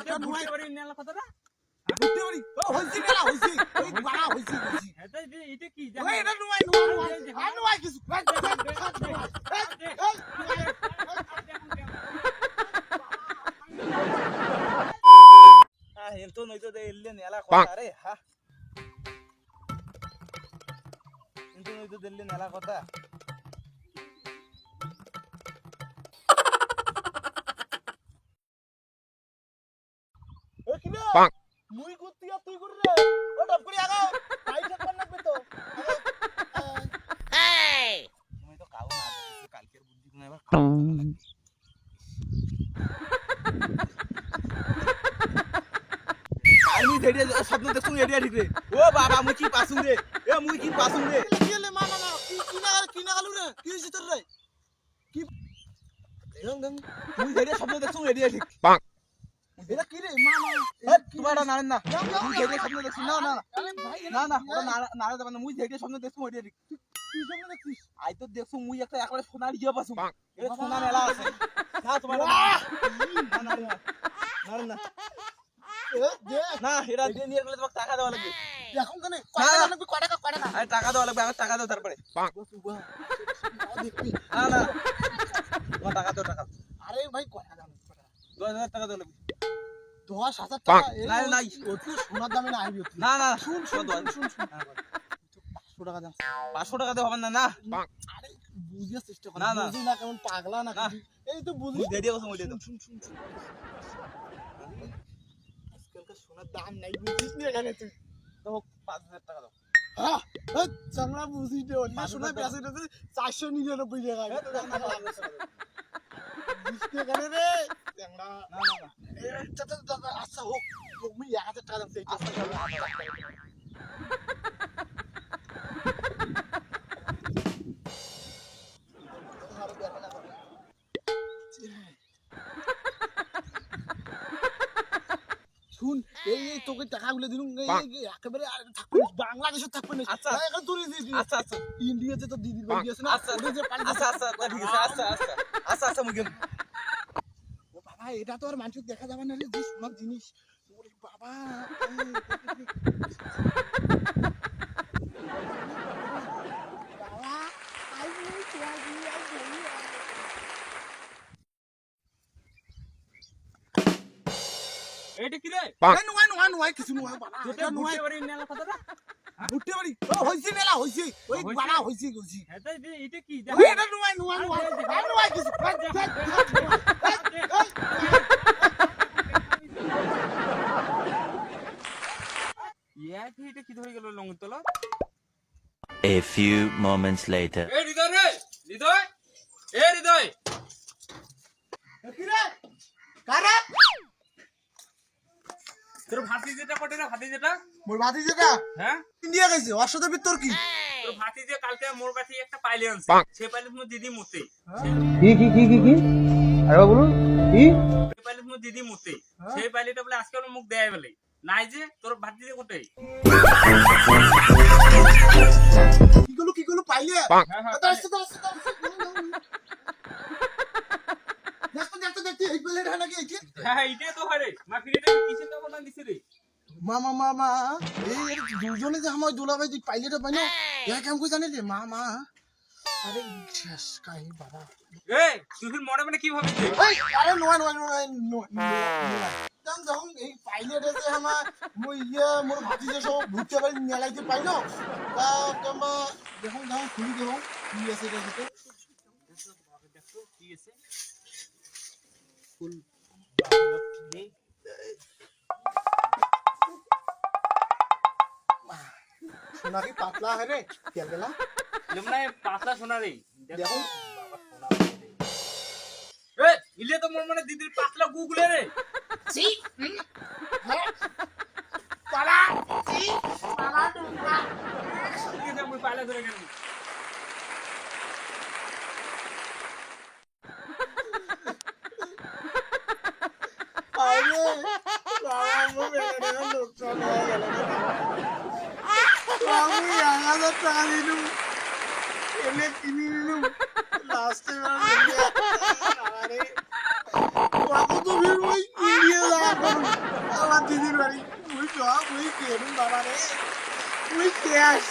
এটা বুঝতে পারি না কথাটা বুঝতে পারি ও হইছি মেলা হইছি ওই বাড়া হইছি এটা এটা কি এটা কিছু Ah, আমি ধেড়ে স্বপ্ন দেখছুন এডিয়া ঠিক রে। ও বাবা, মুই কি পাসুম রে? এ, মুই কি পাসুম রে? হলে মা না না কি কি না কি না গালু রে কি হইছে তোর রে কি রং রং মুই ধেড়ে স্বপ্ন দেখছুন এডিয়া ঠিক। এটা কি রে? মা মা এ তোমার এটা নারেন না। মুই ধেড়ে স্বপ্ন দেখছুন না না। না না, ওটা নারে দেবেন না মুই ধেড়ে স্বপ্ন দেখছুন এডিয়া ঠিক। কি জন্য দেখছিস আই তো দেখছ মুই একটা একবারে সোনার ইয়ে পাসুম এটা সোনা মেলা আছে। না তোমার না না না না না এ দে। না এটা দিয়ে নিয়ে গেলে তোমাকে টাকা দেওয়া লাগবে। এখন কেন? কটা লাগবে? কটা কটা না আরে টাকা দেওয়া লাগবে আমার টাকা দাও তারপরে। বসু বাহ দেখবি না না। তোমার টাকা দাও টাকা আরে ভাই কটা দাম? কটা হাজার টাকা দেওয়া লাগবে। দশ হাজার টাকা। সোনার দামে না আইবি না না শুন শুন শুন শুন। পাঁচশো টাকা দাম। পাঁচশো টাকা হবে না না। আরে চেষ্টা কর। না, না। বুঝি কেমন পাগলা না। এই তো বুঝি। দেড়িয়ে বসে মুই শুন শুন শুন শুন। আজকালকার সোনার দাম নাই বুঝিস নি এখানে তুই? তো পাঁচ হাজার টাকা দাও। হ্যাঁ? চামড়া বুঝিস নি অন্য পাঁচ সোনা হাজার চারশো নিরানব্বই টাকা। দাও না, দাও। এখানে রে? চামড়া। আচ্ছা আচ্ছা হোক। তুমি এক হাজার টাকা দাম শুন এই এই তোকে টাকাগুলো দিলুম একেবারে থাকবে বাংলাদেশে থাকবে না। আচ্ছা। এখন তুই দিস আচ্ছা আচ্ছা। ইন্ডিয়াতে তো দিদির বাড়ি আছে না? আচ্ছা, আচ্ছা। আচ্ছা আচ্ছা, ঠিক আছে আচ্ছা আচ্ছা আচ্ছা। আচ্ছা মুই ও বাবা এটা তো আর মানুষ দেখা যাবে না রে যে সোনার জিনিস। ওরে বাবা আই বলি তোমার দিয়ে আই বলি এটা কি রে? কিছু এটা কথাটা। পারি হইছে মেলা হইছে। ওই? হইছে? এটা এটা কি? এটা নুয়াই নুয়াই আর নুয়াই কিছু। এটা কি ধরে গেল লঙ্গর A few moments later. এ হৃদয় রে! হৃদয়? এ হৃদয়! কি রে? কারে? তোর ভাতি কটে না ভাতি মোর ভাতি হ্যাঁ? ইন্ডিয়া গেছে ওর সাথে তোর কি? তোর ভাতি কালকে মোর কাছে একটা পাইলে আনছে। সে পাইলে তোমার দিদি মুতে কি কি কি কি কি? আরে বলুন কি? সে পাইলে তোমার দিদি মুতে সেই পাইলেটা বলে আজকে মুখ দেয় বলে। নাই যে তোর ভাতি যে কোটে। কি গুলো কি গুলো পাইলে? হ্যাঁ হ্যাঁ তো আসতে তো আসতে তো আসতে। দেখতে দেখতে দেখতে এই প্লেট হয় নাকি এই হ্যাঁ এইটাই তো হয় রে মা ফিরে কিসের তো কথা দিছে রে? মামা মামা এই দুজনে যে আমার দুলাভাই তুই পাইলেটা পাই না এ কেমন করে জানি রে মামা আরে শেষ কাই বাবা। এ তুই মনে মনে কি ভাবিস এই আরে নয় নয় নয় নয় তখন যখন এই পাইলেটা যে আমার মই ইয়ে মোর ভাতি সব ঘুরতে পারি মেলাইতে পাই তা তোমা যখন যখন খুলি দেখো কি আছে এটা ভিতরে। কি আছে? ফুল সোনা কি পাতলা হয় রে তেল গেলা? যেমন পাতলা সোনা রে দেখো। এ ইলে তো মোর মানে দিদির পাতলা গুগলে রে। সি হ্যাঁ পালা সি পালা মুই পাইলা ধরে গেল আরে বাবা মো বেটা লোকসান হয়ে গেল রে বাবা আমি দিলুম এনে কিনে নিলুম লাস্টে আরে কত ভিড় ওই ইন্ডিয়া আমার দিদির বাড়ি মুই চ মুই কেন বাবা রে মুই কেস